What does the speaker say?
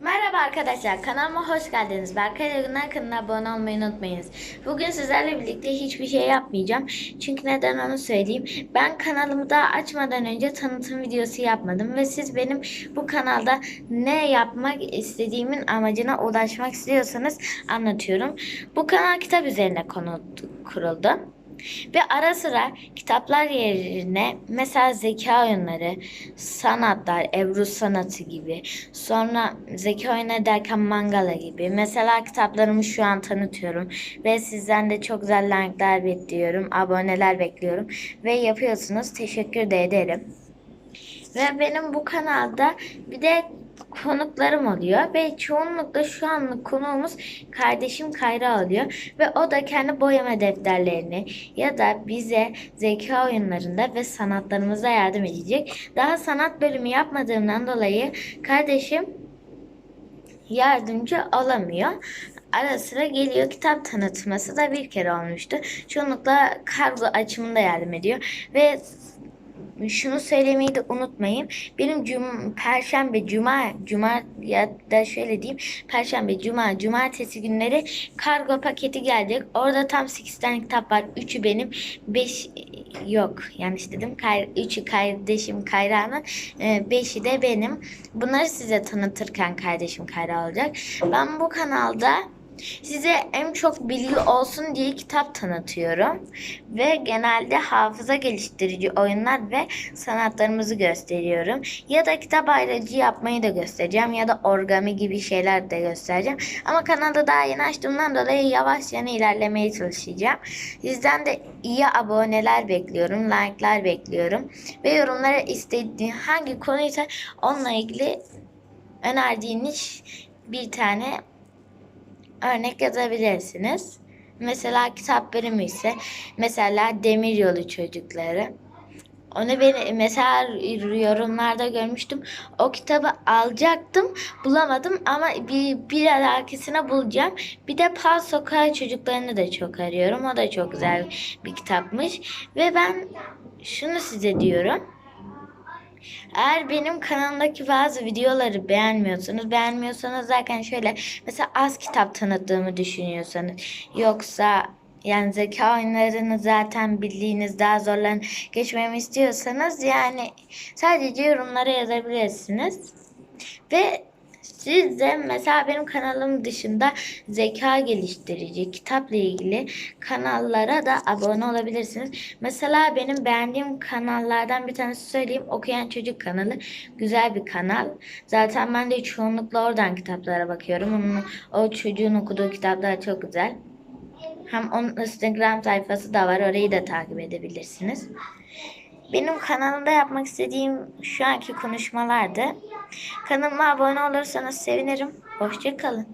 Merhaba arkadaşlar kanalıma hoş geldiniz. Berkay Günler kanalına abone olmayı unutmayınız. Bugün sizlerle birlikte hiçbir şey yapmayacağım. Çünkü neden onu söyleyeyim. Ben kanalımı daha açmadan önce tanıtım videosu yapmadım. Ve siz benim bu kanalda ne yapmak istediğimin amacına ulaşmak istiyorsanız anlatıyorum. Bu kanal kitap üzerine konu kuruldu. Ve ara sıra kitaplar yerine mesela zeka oyunları, sanatlar, Ebru sanatı gibi. Sonra zeka oyunu derken mangala gibi. Mesela kitaplarımı şu an tanıtıyorum. Ve sizden de çok güzel like'lar bekliyorum. Aboneler bekliyorum. Ve yapıyorsunuz. Teşekkür de ederim. Ve benim bu kanalda bir de konuklarım oluyor ve çoğunlukla şu anlık konuğumuz kardeşim Kayra oluyor ve o da kendi boyama defterlerini ya da bize zeka oyunlarında ve sanatlarımıza yardım edecek. Daha sanat bölümü yapmadığımdan dolayı kardeşim yardımcı olamıyor. Ara sıra geliyor kitap tanıtması da bir kere olmuştu. Çoğunlukla kargo açımında yardım ediyor ve şunu söylemeyi de unutmayın. Benim cum perşembe, cuma, cuma ya da şöyle diyeyim. Perşembe, cuma, cumartesi günleri kargo paketi gelecek. Orada tam 8 tane kitap var. 3'ü benim, 5 yok yanlış dedim. Kay, 3'ü kardeşim Kayra'nın, 5'i de benim. Bunları size tanıtırken kardeşim Kayra olacak. Ben bu kanalda Size en çok bilgi olsun diye kitap tanıtıyorum. Ve genelde hafıza geliştirici oyunlar ve sanatlarımızı gösteriyorum. Ya da kitap ayrıcı yapmayı da göstereceğim. Ya da origami gibi şeyler de göstereceğim. Ama kanalı daha yeni açtığımdan dolayı yavaş yana ilerlemeye çalışacağım. Sizden de iyi aboneler bekliyorum. Like'lar bekliyorum. Ve yorumlara istediğin hangi konuysa onunla ilgili önerdiğiniz bir tane örnek yazabilirsiniz. Mesela kitap bölümü ise mesela Demiryolu çocukları. Onu ben mesela yorumlarda görmüştüm. O kitabı alacaktım, bulamadım ama bir bir dahakisine bulacağım. Bir de Pal Sokağı çocuklarını da çok arıyorum. O da çok güzel bir kitapmış. Ve ben şunu size diyorum. Eğer benim kanalımdaki bazı videoları beğenmiyorsanız, beğenmiyorsanız zaten şöyle mesela az kitap tanıttığımı düşünüyorsanız yoksa yani zeka oyunlarını zaten bildiğiniz daha zorlan geçmemi istiyorsanız yani sadece yorumlara yazabilirsiniz. Ve siz de mesela benim kanalım dışında zeka geliştirici, kitapla ilgili kanallara da abone olabilirsiniz. Mesela benim beğendiğim kanallardan bir tanesi söyleyeyim. Okuyan Çocuk kanalı. Güzel bir kanal. Zaten ben de çoğunlukla oradan kitaplara bakıyorum. Onun, o çocuğun okuduğu kitaplar çok güzel. Hem onun Instagram sayfası da var. Orayı da takip edebilirsiniz. Benim kanalımda yapmak istediğim şu anki konuşmalardı. Kanalıma abone olursanız sevinirim. Hoşçakalın.